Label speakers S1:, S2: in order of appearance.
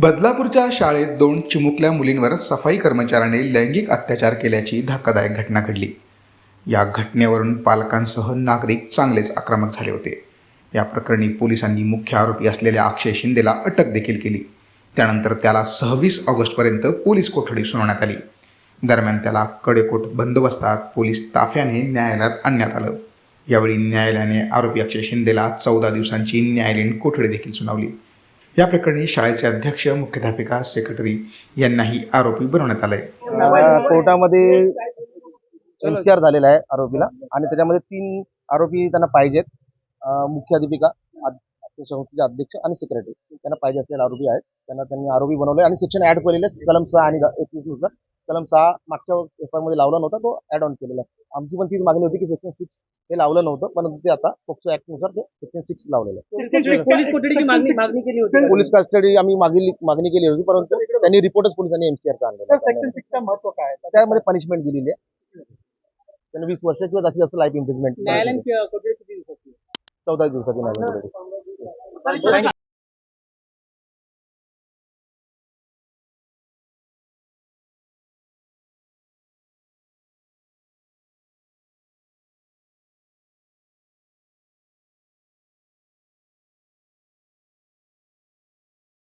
S1: बदलापूरच्या शाळेत दोन चिमुकल्या मुलींवर सफाई कर्मचाऱ्याने लैंगिक अत्याचार केल्याची धक्कादायक घटना घडली. या घटनेवरून पालकांसह नागरिक चांगलेच आक्रमक झाले होते. या प्रकरणी पोलिसांनी मुख्य आरोपी असलेल्या अक्षय शिंदेला अटक देखील केली. त्यानंतर त्याला सव्वीस ऑगस्टपर्यंत पोलीस कोठडी सुनावण्यात आली. दरम्यान त्याला कडेकोट बंदोबस्तात पोलीस ताफ्याने न्यायालयात आणण्यात आलं. यावेळी न्यायालयाने आरोपी अक्षय शिंदेला चौदा दिवसांची न्यायालयीन कोठडी देखील सुनावली. या प्रकरणी शाळेचे अध्यक्ष मुख्याध्यापिका सेक्रेटरी यांनाही आरोपी बनवण्यात आलंय.
S2: कोर्टामध्ये एनसीआर झालेला आहे आरोपीला आणि त्याच्यामध्ये तीन आरोपी त्यांना पाहिजेत. मुख्याध्यापिका संस्थेचे अध्यक्ष आणि सेक्रेटरी त्यांना पाहिजे असलेले आरोपी आहेत. त्यांना त्यांनी आरोपी बनवले आणि शिक्षण ऍड केलेले कलम सहा आणि एकवीसनुसार. कलम सहा मागच्या एफमध्ये लावला नव्हता तो ऍड ऑन केलेला आहे. आमची पण तीच मागणी होती की सेक्शन सिक्स हे लावलं नव्हतं परंतु ते आता पोक्सो ऍक्टनुसार ते सेक्शन सिक्स लावलेलं आहे.
S3: पोलीस
S2: कस्टडी आम्ही मागील मागणी केली होती परंतु त्यांनी रिपोर्टच पोलिसांनी एमसीआरचा आणलेला
S3: महत्त्व काय?
S2: त्यामध्ये पनिशमेंट दिलेली आहे. त्यांनी वीस वर्ष किंवा जास्तीत जास्त लाईफ इम्प्रिजमेंट
S3: दिवसाची?
S2: चौदा दिवसाची कोठडी.